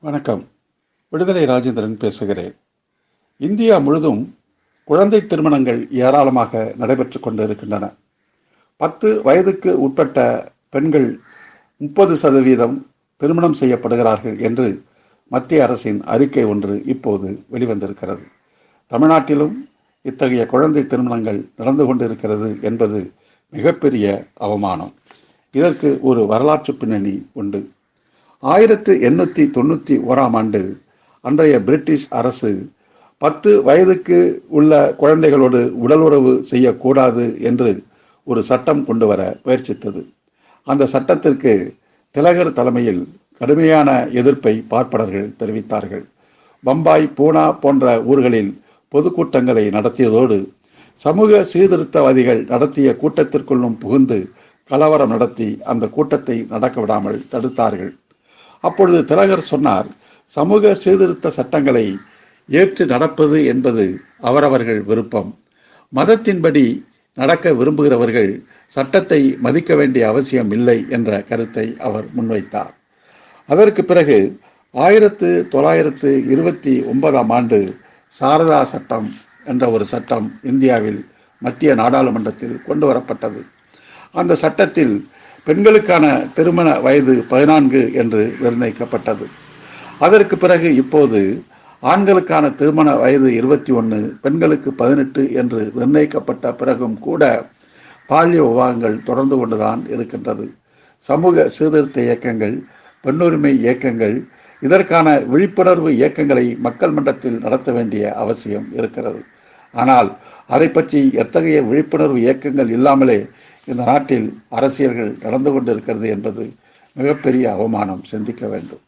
வணக்கம். விடுதலை ராஜேந்திரன் பேசுகிறேன். இந்தியா முழுதும் குழந்தை திருமணங்கள் ஏராளமாக நடைபெற்று கொண்டிருக்கின்றன. பத்து வயதுக்கு உட்பட்ட பெண்கள் முப்பது சதவீதம் திருமணம் செய்யப்படுகிறார்கள் என்று மத்திய அரசின் அறிக்கை ஒன்று இப்போது வெளிவந்திருக்கிறது. தமிழ்நாட்டிலும் இத்தகைய குழந்தை திருமணங்கள் நடந்து கொண்டிருக்கிறது என்பது மிகப்பெரிய அவமானம். இதற்கு ஒரு வரலாற்று பின்னணி உண்டு. ஆயிரத்து எண்ணூற்றி தொண்ணூற்றி ஓராம் ஆண்டு அன்றைய பிரிட்டிஷ் அரசு பத்து வயதுக்கு உள்ள குழந்தைகளோடு உடலுறவு செய்யக்கூடாது என்று ஒரு சட்டம் கொண்டு வர முயற்சித்தது. அந்த சட்டத்திற்கு திலகர் தலைமையில் கடுமையான எதிர்ப்பை பார்ப்பனர்கள் தெரிவித்தார்கள். பம்பாய் பூனா போன்ற ஊர்களில் பொதுக்கூட்டங்களை நடத்தியதோடு சமூக சீர்திருத்தவாதிகள் நடத்திய கூட்டத்திற்குள்ளும் புகுந்து கலவரம் நடத்தி அந்த கூட்டத்தை நடக்க விடாமல் தடுத்தார்கள். அப்பொழுது திலகர் சொன்னார் சமூக சீர்திருத்த சட்டங்களை ஏற்று நடப்பது என்பது அவரவர்கள் விருப்பம். மதத்தின்படி நடக்க விரும்புகிறவர்கள் சட்டத்தை மதிக்க வேண்டிய அவசியம் இல்லை என்ற கருத்தை அவர் முன்வைத்தார். அதற்கு பிறகு ஆயிரத்து தொள்ளாயிரத்து இருபத்தி ஒன்பதாம் ஆண்டு சாரதா சட்டம் என்ற ஒரு சட்டம் இந்தியாவில் மத்திய நாடாளுமன்றத்தில் கொண்டு வரப்பட்டது. அந்த சட்டத்தில் பெண்களுக்கான திருமண வயது பதினான்கு என்று நிர்ணயிக்கப்பட்டது. அதற்கு பிறகு இப்போது ஆண்களுக்கான திருமண வயது இருபத்தி ஒன்று பெண்களுக்கு பதினெட்டு என்று நிர்ணயிக்கப்பட்ட பிறகும் கூட பாலிய விவாகங்கள் தொடர்ந்து கொண்டுதான் இருக்கின்றது. சமூக சீர்திருத்த இயக்கங்கள் பெண்ணுரிமை இயக்கங்கள் இதற்கான விழிப்புணர்வு இயக்கங்களை மக்கள் மன்றத்தில் நடத்த வேண்டிய அவசியம் இருக்கிறது. ஆனால் அதை பற்றி எத்தகைய விழிப்புணர்வு இயக்கங்கள் இல்லாமலே இந்த நாட்டில் அரசியல்கள் நடந்து கொண்டிருக்கிறது என்பது மிகப்பெரிய அவமானம். சிந்திக்க வேண்டும்.